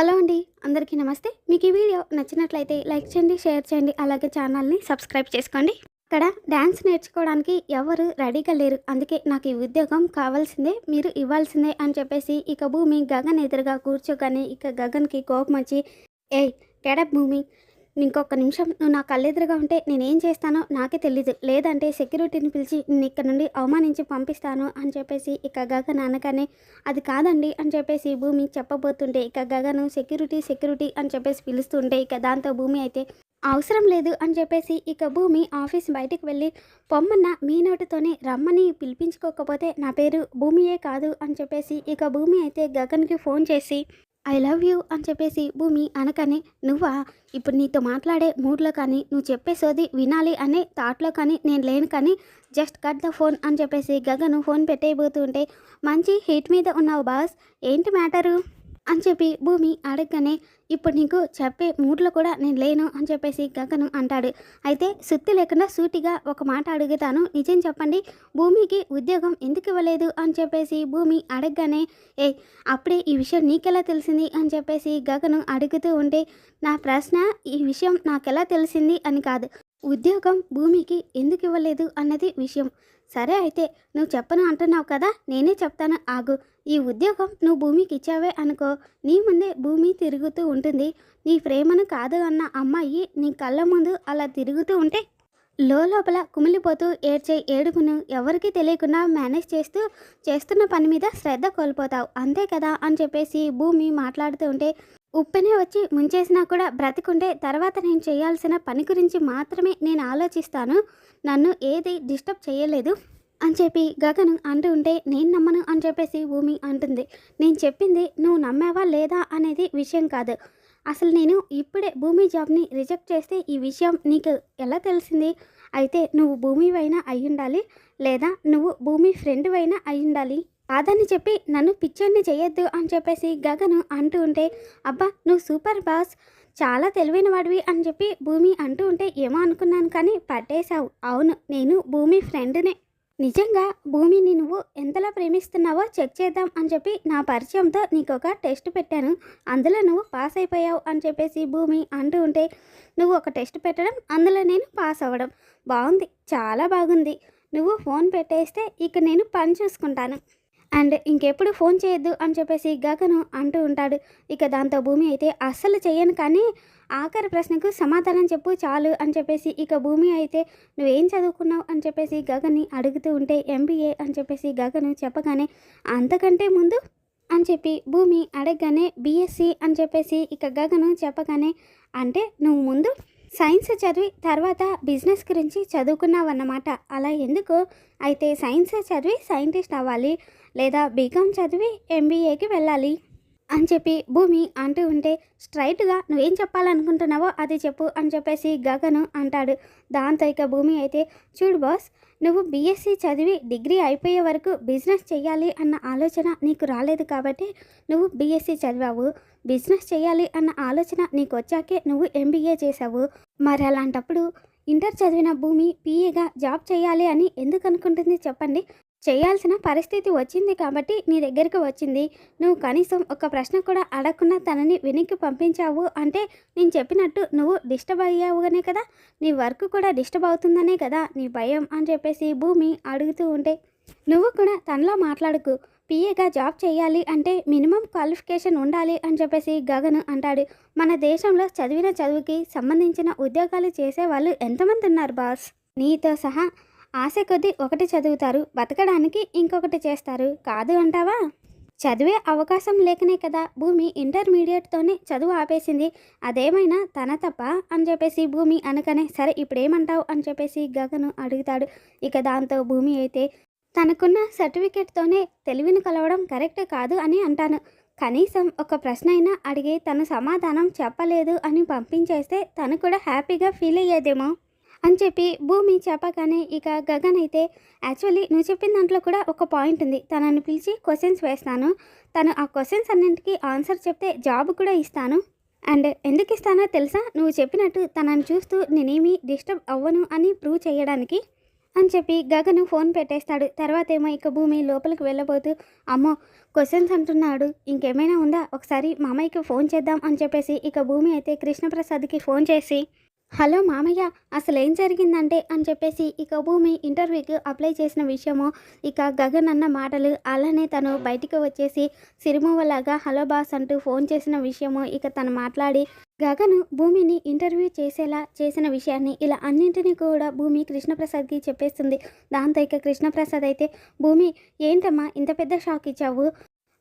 Hello అండి అందరికీ నమస్తే. మీకు ఈ వీడియో నచ్చినట్లయితే లైక్ చేయండి షేర్ చేయండి అలాగే ఛానల్ని సబ్స్క్రైబ్ చేసుకోండి. ఇక్కడ డ్యాన్స్ నేర్చుకోవడానికి ఎవరు రెడీగా లేరు అందుకే నాకు ఈ ఉద్యోగం కావాల్సిందే మీరు ఇవ్వాల్సిందే అని చెప్పేసి ఇక భూమి గగన్ ఎదురుగా కూర్చోగానే ఇక గగన్కి కోపం వచ్చి ఏయ్ గెడప్ భూమి. ఇంకొక నిమిషం. నువ్వు నా కళ్ళెదురుగా ఉంటే నేనేం చేస్తానో నాకే తెలీదు. లేదంటే సెక్యూరిటీని పిలిచి నేను ఇక్కడ నుండి అవమానించి పంపిస్తాను అని చెప్పేసి ఇక గగన్ అనగానే అది కాదండి అని చెప్పేసి భూమి చెప్పబోతుంటే ఇక గగను సెక్యూరిటీ సెక్యూరిటీ అని చెప్పేసి పిలుస్తుంటే ఇక దాంతో భూమి అయితే అవసరం లేదు అని చెప్పేసి ఇక భూమి ఆఫీస్ బయటికి వెళ్ళి పొమ్మన్న మీ నోటితోనే రమ్మని పిలిపించుకోకపోతే నా పేరు భూమియే కాదు అని చెప్పేసి ఇక భూమి అయితే గగన్కి ఫోన్ చేసి ఐ లవ్ యూ అని చెప్పేసి భూమి అనకనే నువ్వా? ఇప్పుడు నీతో మాట్లాడే మూడ్లో కానీ నువ్వు చెప్పే సోది వినాలి అనే థాట్లో కానీ నేను లేను కానీ జస్ట్ కట్ ద ఫోన్ అని చెప్పేసి గగను ఫోన్ పెట్టేయబోతుంటే మంచి హీట్ మీద ఉన్నావు బాస్. ఏంటి మ్యాటరు అని చెప్పి భూమి అడగగానే ఇప్పుడు నీకు చెప్పే మూడ్లో కూడా నేను లేను అని చెప్పేసి గగనం అంటాడు. అయితే సుత్తి లేకుండా సూటిగా ఒక మాట అడుగుతాను. నిజం చెప్పండి భూమికి ఉద్యోగం ఎందుకు ఇవ్వలేదు? అని చెప్పేసి భూమి అడగగానే ఏ అప్పుడే ఈ విషయం నీకెలా తెలిసింది? అని చెప్పేసి గగను అడుగుతూ ఉంటే నా ప్రశ్న ఈ విషయం నాకెలా తెలిసింది? అని కాదు. ఉద్యోగం భూమికి ఎందుకు ఇవ్వలేదు? అన్నది విషయం. సరే అయితే నువ్వు చెప్పను అంటున్నావు కదా నేనే చెప్తాను ఆగు. ఈ ఉద్యోగం నువ్వు భూమికి ఇచ్చావే అనుకో. నీ ముందే భూమి తిరుగుతూ ఉంటుంది. నీ ప్రేమను కాదు అన్న అమ్మాయి నీ కళ్ళ ముందు అలా తిరుగుతూ ఉంటే లోపల కుమిలిపోతూ ఏడ్చే ఏడుపును ఎవరికీ తెలియకుండా మేనేజ్ చేస్తూ చేస్తున్న పని మీద శ్రద్ధ కోల్పోతావు. అంతే కదా అని చెప్పేసి భూమి మాట్లాడుతూ ఉంటే ఉప్పెనే వచ్చి ముంచేసినా కూడా బ్రతికుంటే తర్వాత నేను చేయాల్సిన పని గురించి మాత్రమే నేను ఆలోచిస్తాను. నన్ను ఏది డిస్టర్బ్ చేయలేదు. అని చెప్పి గగను అంటూ ఉంటే నేను నమ్మను అని చెప్పేసి భూమి అంటుంది. నేను చెప్పింది నువ్వు నమ్మావా లేదా అనేది విషయం కాదు. అసలు నేను ఇప్పుడే భూమి జాబ్ని రిజెక్ట్ చేస్తే ఈ విషయం నీకు ఎలా తెలిసింది? అయితే నువ్వు భూమి పైన అయి ఉండాలి లేదా నువ్వు భూమి ఫ్రెండ్ అయినా అయి ఉండాలి? కాదని చెప్పి నన్ను పిచ్చర్ని చేయొద్దు అని చెప్పేసి గగను అంటూ ఉంటే అబ్బా నువ్వు సూపర్ బాస్. చాలా తెలివైన వాడివి అని చెప్పి భూమి అంటూ ఉంటే ఏమో అనుకున్నాను కానీ పట్టేశావు. అవును నేను భూమి ఫ్రెండ్నే. నిజంగా భూమిని నువ్వు ఎంతలా ప్రేమిస్తున్నావో చెక్ చేద్దాం అని చెప్పి నా పరిచయంతో నీకు ఒక టెస్ట్ పెట్టాను. అందులో నువ్వు పాస్ అయిపోయావు అని చెప్పేసి భూమి అంటూ ఉంటే నువ్వు ఒక టెస్ట్ పెట్టడం అందులో నేను పాస్ అవ్వడం. బాగుంది చాలా బాగుంది. నువ్వు ఫోన్ పెట్టేస్తే ఇక నేను పని చూసుకుంటాను. అండ్ ఇంకెప్పుడు ఫోన్ చేయొద్దు అని చెప్పేసి గగను అంటూ ఉంటాడు. ఇక దాంతో భూమి అయితే అస్సలు చేయను కానీ ఆఖరి ప్రశ్నకు సమాధానం చెప్పు చాలు అని చెప్పేసి ఇక భూమి అయితే నువ్వేం చదువుకున్నావు అని చెప్పేసి గగన్ని అడుగుతూ ఉంటే ఎంబీఏ అని చెప్పేసి గగను చెప్పగానే అంతకంటే ముందు అని చెప్పి భూమి అడగగానే బీఎస్సీ అని చెప్పేసి ఇక గగను చెప్పగానే అంటే నువ్వు ముందు సైన్స్ చదివి తర్వాత బిజినెస్ గురించి చదువుకున్నావన్నమాట. అలా ఎందుకు? అయితే సైన్స్ చదివి సైంటిస్ట్ అవ్వాలి లేదా బీకామ్ చదివి ఎంబీఏకి వెళ్ళాలి. అని చెప్పి భూమి అంటూ ఉంటే స్ట్రైట్గా నువ్వేం చెప్పాలనుకుంటున్నావో అది చెప్పు అని చెప్పేసి గగను అంటాడు. దాంతో ఇక భూమి అయితే చూడు బాస్ నువ్వు బీఎస్సీ చదివి డిగ్రీ అయిపోయే వరకు బిజినెస్ చేయాలి అన్న ఆలోచన నీకు రాలేదు కాబట్టి నువ్వు బీఎస్సీ చదివావు. బిజినెస్ చేయాలి అన్న ఆలోచన నీకు వచ్చాకే నువ్వు ఎంబీఏ చేసావు మరి అలాంటప్పుడు ఇంటర్ చదివిన భూమి పీఏగా జాబ్ చేయాలి అని ఎందుకు అనుకుంటుంది చెప్పండి. చేయాల్సిన పరిస్థితి వచ్చింది కాబట్టి నీ దగ్గరికి వచ్చింది. నువ్వు కనీసం ఒక ప్రశ్న కూడా అడగకుండా తనని వెనక్కి పంపించావు అంటే నేను చెప్పినట్టు నువ్వు డిస్టర్బ్ అయ్యావుగానే కదా? నీ వర్క్ కూడా డిస్టర్బ్ అవుతుందనే కదా నీ భయం అని చెప్పేసి భూమి అడుగుతూ ఉంటే. నువ్వు కూడా తనలో మాట్లాడుకు. పిఏగా జాబ్ చేయాలి అంటే మినిమం క్వాలిఫికేషన్ ఉండాలి అని చెప్పేసి గగన్ అంటాడు. మన దేశంలో చదివిన చదువుకి సంబంధించిన ఉద్యోగాలు చేసే వాళ్ళు ఎంతమంది ఉన్నారు బాస్? నీతో సహా ఆశ కొద్దీ ఒకటి చదువుతారు బతకడానికి ఇంకొకటి చేస్తారు. కాదు అంటావా? చదివే అవకాశం లేకనే కదా భూమి ఇంటర్మీడియట్తోనే చదువు ఆపేసింది. అదేమైనా తన తప్ప అని చెప్పేసి భూమి అనకనే సరే ఇప్పుడేమంటావు అని చెప్పేసి గగను అడుగుతాడు. ఇక దాంతో భూమి అయితే తనకున్న సర్టిఫికెట్తోనే తెలివిని కలవడం కరెక్ట్ కాదు అని అంటాను. కనీసం ఒక ప్రశ్న అయినా అడిగి తను సమాధానం చెప్పలేదు అని పంపించేస్తే తను కూడా హ్యాపీగా ఫీల్ అయ్యేదేమో. అని చెప్పి భూమి చెప్పగానే ఇక గగన్ అయితే యాక్చువల్లీ నువ్వు చెప్పిన దాంట్లో కూడా ఒక పాయింట్ ఉంది. తనని పిలిచి క్వశ్చన్స్ వేస్తాను. తను ఆ క్వశ్చన్స్ అన్నింటికి ఆన్సర్ చెప్తే జాబ్ కూడా ఇస్తాను. అండ్ ఎందుకు ఇస్తానో తెలుసా? నువ్వు చెప్పినట్టు తనను చూస్తూ నేనేమి డిస్టర్బ్ అవ్వను అని ప్రూవ్ చేయడానికి అని చెప్పి గగను ఫోన్ పెట్టేస్తాడు. తర్వాత ఏమో ఇక భూమి లోపలికి వెళ్ళబోతూ అమ్మో క్వశ్చన్స్ అంటున్నాడు. ఇంకేమైనా ఉందా? ఒకసారి మామయ్యకి ఫోన్ చేద్దాం అని చెప్పేసి ఇక భూమి అయితే కృష్ణప్రసాద్కి ఫోన్ చేసి హలో మామయ్య అసలు ఏం జరిగిందంటే అని చెప్పేసి ఇక భూమి ఇంటర్వ్యూకి అప్లై చేసిన విషయము ఇక గగన్ అన్న మాటలు అలానే తను బయటికి వచ్చేసి సిరిమవ్వలాగా హలో బాస్ అంటూ ఫోన్ చేసిన విషయము ఇక తను మాట్లాడి గగను భూమిని ఇంటర్వ్యూ చేసేలా చేసిన విషయాన్ని ఇలా అన్నింటినీ కూడా భూమి కృష్ణప్రసాద్కి చెప్పేస్తుంది. దాంతో ఇక కృష్ణప్రసాద్ అయితే భూమి ఏంటమ్మా ఇంత పెద్ద షాక్ ఇచ్చావు?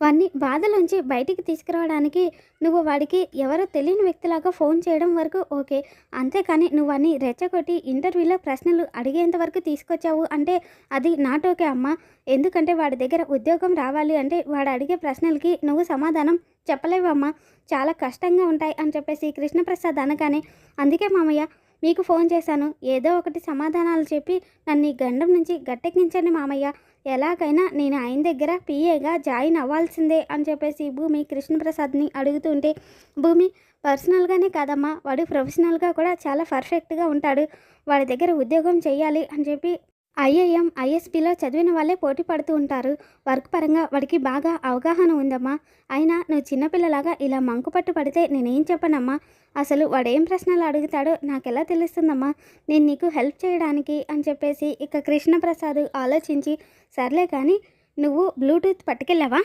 వాడిని బాధలోంచి బయటికి తీసుకురావడానికి నువ్వు వాడికి ఎవరో తెలియని వ్యక్తిలాగా ఫోన్ చేయడం వరకు ఓకే. అంతేకాని నువ్వు అన్ని రెచ్చగొట్టి ఇంటర్వ్యూలో ప్రశ్నలు అడిగేంత వరకు తీసుకొచ్చావు అంటే అది నాట్ ఓకే అమ్మా. ఎందుకంటే వాడి దగ్గర ఉద్యోగం రావాలి అంటే వాడు అడిగే ప్రశ్నలకి నువ్వు సమాధానం చెప్పలేవమ్మా. చాలా కష్టంగా ఉంటాయి అని చెప్పేసి కృష్ణప్రసాద్ అనగానే అందుకే మామయ్య మీకు ఫోన్ చేశాను. ఏదో ఒకటి సమాధానాలు చెప్పి నన్ను ఈ గండం నుంచి గట్టెక్కించండి మామయ్య. ఎలాగైనా నేను ఆయన దగ్గర పిఏగా జాయిన్ అవ్వాల్సిందే అని చెప్పేసి భూమి కృష్ణప్రసాద్ని అడుగుతుంటే భూమి పర్సనల్గానే కాదమ్మా వాడు ప్రొఫెషనల్గా కూడా చాలా పర్ఫెక్ట్గా ఉంటాడు వాడి దగ్గర ఉద్యోగం చేయాలి అని చెప్పి ఐఏఎం ఐఎస్పిలో చదివిన వాళ్ళే పోటీ పడుతూ ఉంటారు. వర్క్ పరంగా వాడికి బాగా అవగాహన ఉందమ్మా. అయినా నువ్వు చిన్నపిల్లలాగా ఇలా మంకుపట్టు పడితే నేనేం చెప్పనమ్మా? అసలు వాడేం ప్రశ్నలు అడుగుతాడో నాకెలా తెలుస్తుందమ్మా? నేను నీకు హెల్ప్ చేయడానికి అని చెప్పేసి ఇక కృష్ణప్రసాద్ ఆలోచించి సర్లే కానీ నువ్వు బ్లూటూత్ పట్టుకెళ్ళావా?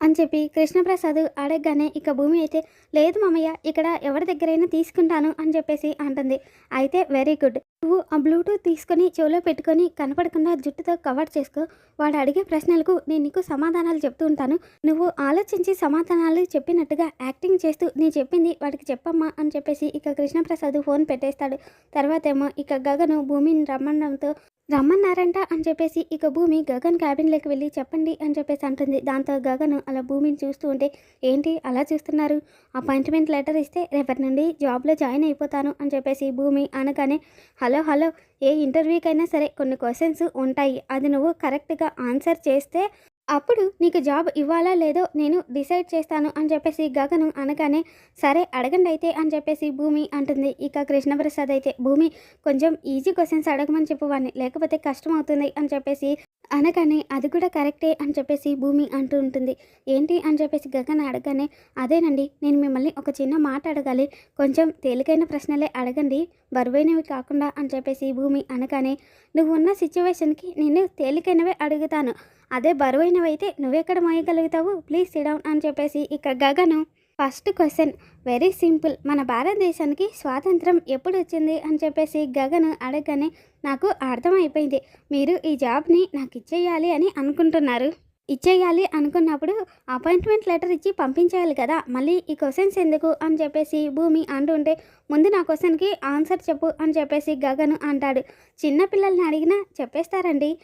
అని చెప్పి కృష్ణప్రసాద్ అడగగానే ఇక భూమి అయితే లేదు మామయ్య ఇక్కడ ఎవరి దగ్గరైనా తీసుకుంటాను అని చెప్పేసి అంటుంది. అయితే వెరీ గుడ్. నువ్వు ఆ బ్లూటూత్ తీసుకొని చెవిలో పెట్టుకొని కనపడకుండా జుట్టుతో కవర్ చేసుకో. వాడు అడిగే ప్రశ్నలకు నేను నీకు సమాధానాలు చెప్తూ ఉంటాను. నువ్వు ఆలోచించి సమాధానాలు చెప్పినట్టుగా యాక్టింగ్ చేస్తూ నీ చెప్పింది వాడికి చెప్పమ్మా అని చెప్పేసి ఇక కృష్ణప్రసాద్ ఫోన్ పెట్టేస్తాడు. తర్వాత ఏమో ఇక గగను భూమిని రమ్మడంతో రమ్మన్నారంట అని చెప్పేసి ఇక భూమి గగన్ క్యాబిన్లోకి వెళ్ళి చెప్పండి అని చెప్పేసి అంటుంది. దాంతో గగన్ అలా భూమిని చూస్తూ ఉంటే ఏంటి అలా చూస్తున్నారు? అపాయింట్మెంట్ లెటర్ ఇస్తే రేపటి నుండి జాబ్లో జాయిన్ అయిపోతాను అని చెప్పేసి భూమి అనగానే హలో హలో. ఏ ఇంటర్వ్యూకైనా సరే కొన్ని క్వశ్చన్స్ ఉంటాయి. అది నువ్వు కరెక్ట్గా ఆన్సర్ చేస్తే అప్పుడు నీకు జాబ్ ఇవ్వాలా లేదో నేను డిసైడ్ చేస్తాను అని చెప్పేసి గగను అనగానే సరే అడగండి అయితే అని చెప్పేసి భూమి అంటుంది. ఇక కృష్ణప్రసాద్ అయితే భూమి కొంచెం ఈజీ క్వశ్చన్స్ అడగమని చెప్పు లేకపోతే కష్టం అవుతుంది అని చెప్పేసి అనగానే అది కూడా కరెక్టే అని చెప్పేసి భూమి అంటూ ఉంటుంది. ఏంటి అని చెప్పేసి గగన్ అడగానే అదేనండి నేను మిమ్మల్ని ఒక చిన్న మాట అడగాలి. కొంచెం తేలికైన ప్రశ్నలే అడగండి బరువైనవి కాకుండా అని చెప్పేసి భూమి అనగానే నువ్వు ఉన్న సిచ్యువేషన్కి నేను తేలికైనవే అడుగుతాను. అదే బరువైన అయితే నువ్వెక్కడ మోయగలుగుతావు? ప్లీజ్ సిడౌన్ అని చెప్పేసి ఇక Gagan first question very simple. మన భారతదేశానికి స్వాతంత్రం ఎప్పుడు వచ్చింది అని చెప్పేసి గగను అడగగానే నాకు అర్థమైపోయింది. మీరు ఈ జాబ్ని నాకు ఇచ్చేయాలి అని అనుకుంటున్నారు. ఇచ్చేయాలి అనుకున్నప్పుడు అపాయింట్మెంట్ లెటర్ ఇచ్చి పంపించేయాలి కదా. మళ్ళీ ఈ క్వశ్చన్స్ ఎందుకు అని చెప్పేసి భూమి అంటుంటే ముందు నా క్వశ్చన్కి ఆన్సర్ చెప్పు అని చెప్పేసి గగను అంటాడు. చిన్నపిల్లల్ని అడిగినా చెప్పేస్తారండి.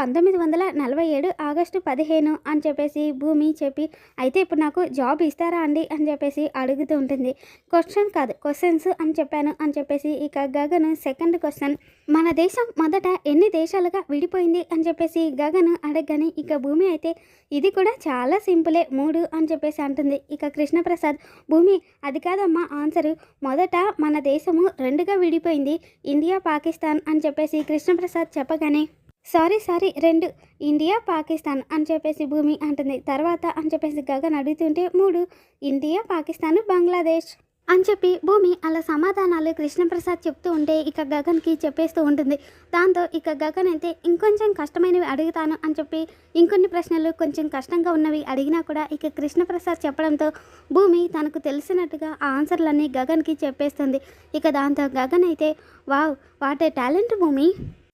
పంతొమ్మిది వందల నలభై ఏడు ఆగస్టు పదిహేను అని చెప్పేసి భూమి చెప్పి అయితే ఇప్పుడు నాకు జాబ్ ఇస్తారా అండి? అని చెప్పేసి అడుగుతూ ఉంటుంది. క్వశ్చన్ కాదు క్వశ్చన్స్ అని చెప్పాను అని చెప్పేసి ఇక గగన్ సెకండ్ క్వశ్చన్ మన దేశం మొదట ఎన్ని దేశాలుగా విడిపోయింది? అని చెప్పేసి గగన్ అడగగానే ఇక భూమి అయితే ఇది కూడా చాలా సింపులే మూడు అని చెప్పేసి అంటుంది. ఇక కృష్ణప్రసాద్ భూమి అది కాదమ్మా ఆన్సరు మొదట మన దేశము రెండుగా విడిపోయింది ఇండియా పాకిస్తాన్ అని చెప్పేసి కృష్ణప్రసాద్ చెప్పగానే సారీ సారీ రెండు. ఇండియా పాకిస్తాన్ అని చెప్పేసి భూమి అంటుంది. తర్వాత అని చెప్పేసి గగన్ అడుగుతుంటే మూడు. ఇండియా పాకిస్తాన్ బంగ్లాదేశ్ అని చెప్పి భూమి అలా సమాధానాలు కృష్ణప్రసాద్ చెప్తూ ఉంటే ఇక గగన్కి చెప్పేస్తూ ఉంటుంది. దాంతో ఇక గగన్ అయితే ఇంకొంచెం కష్టమైనవి అడుగుతాను అని చెప్పి ఇంకొన్ని ప్రశ్నలు కొంచెం కష్టంగా ఉన్నవి అడిగినా కూడా ఇక కృష్ణప్రసాద్ చెప్పడంతో భూమి తనకు తెలిసినట్టుగా ఆ ఆన్సర్లన్నీ గగన్కి చెప్పేస్తుంది. ఇక దాంతో గగన్ అయితే wow what a talent Bhumi!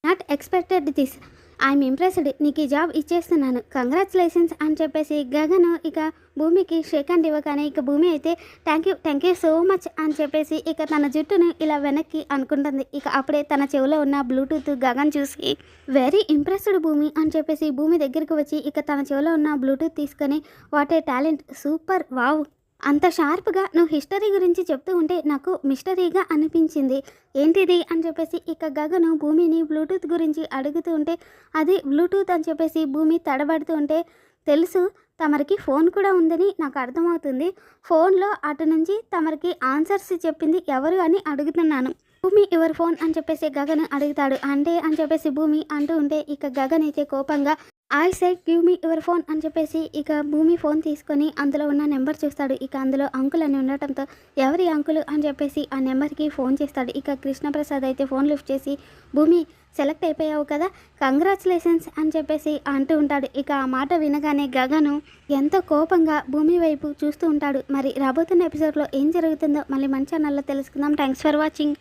Not expected this I'm impressed నీకు ఈ జాబ్ ఇచ్చేస్తున్నాను. కంగ్రాచులేషన్స్ అని చెప్పేసి గగన్ ఇక భూమికి షేక్ అండ్ ఇవ్వగానే ఇక భూమి అయితే thank you thank you so much అని చెప్పేసి ఇక తన జుట్టును ఇలా వెనక్కి అనుకుంటుంది. ఇక అప్పుడే తన చెవిలో ఉన్న బ్లూటూత్ గగన్ చూసి వెరీ ఇంప్రెస్డ్ భూమి అని చెప్పేసి భూమి దగ్గరికి వచ్చి ఇక తన చెవిలో ఉన్న బ్లూటూత్ తీసుకొని what a talent super wow అంత షార్ప్గా నువ్వు హిస్టరీ గురించి చెప్తూ ఉంటే నాకు మిస్టరీగా అనిపించింది. ఏంటిది అని చెప్పేసి ఇక గగను భూమిని బ్లూటూత్ గురించి అడుగుతూ ఉంటే అది బ్లూటూత్ అని చెప్పేసి భూమి తడబడుతూ ఉంటే తెలుసు తమరికి ఫోన్ కూడా ఉందని నాకు అర్థమవుతుంది. ఫోన్లో అటు నుంచి తమరికి ఆన్సర్స్ చెప్పింది ఎవరు అని అడుగుతున్నాను. భూమి ఎవరి ఫోన్ అని చెప్పేసి గగన్ అడుగుతాడు. అంటే అని చెప్పేసి భూమి అంటూ ఉంటే ఇక గగన్ అయితే కోపంగా I said give me your phone అని చెప్పేసి ఇక భూమి ఫోన్ తీసుకొని అందులో ఉన్న నెంబర్ చూస్తాడు. ఇక అందులో అంకుల్ అని ఉండటంతో ఎవరి అంకుల్ అని చెప్పేసి ఆ నెంబర్కి ఫోన్ చేస్తాడు. ఇక కృష్ణప్రసాద్ అయితే ఫోన్ లిఫ్ట్ చేసి భూమి సెలెక్ట్ అయిపోయావు కదా కంగ్రాచులేషన్స్ అని చెప్పేసి అంటూ ఉంటాడు. ఇక ఆ మాట వినగానే గగను ఎంతో కోపంగా భూమి వైపు చూస్తూ ఉంటాడు. మరి రాబోతున్న ఎపిసోడ్లో ఏం జరుగుతుందో మళ్ళీ మంచి అన్నల్లో తెలుసుకుందాం. Thanks for watching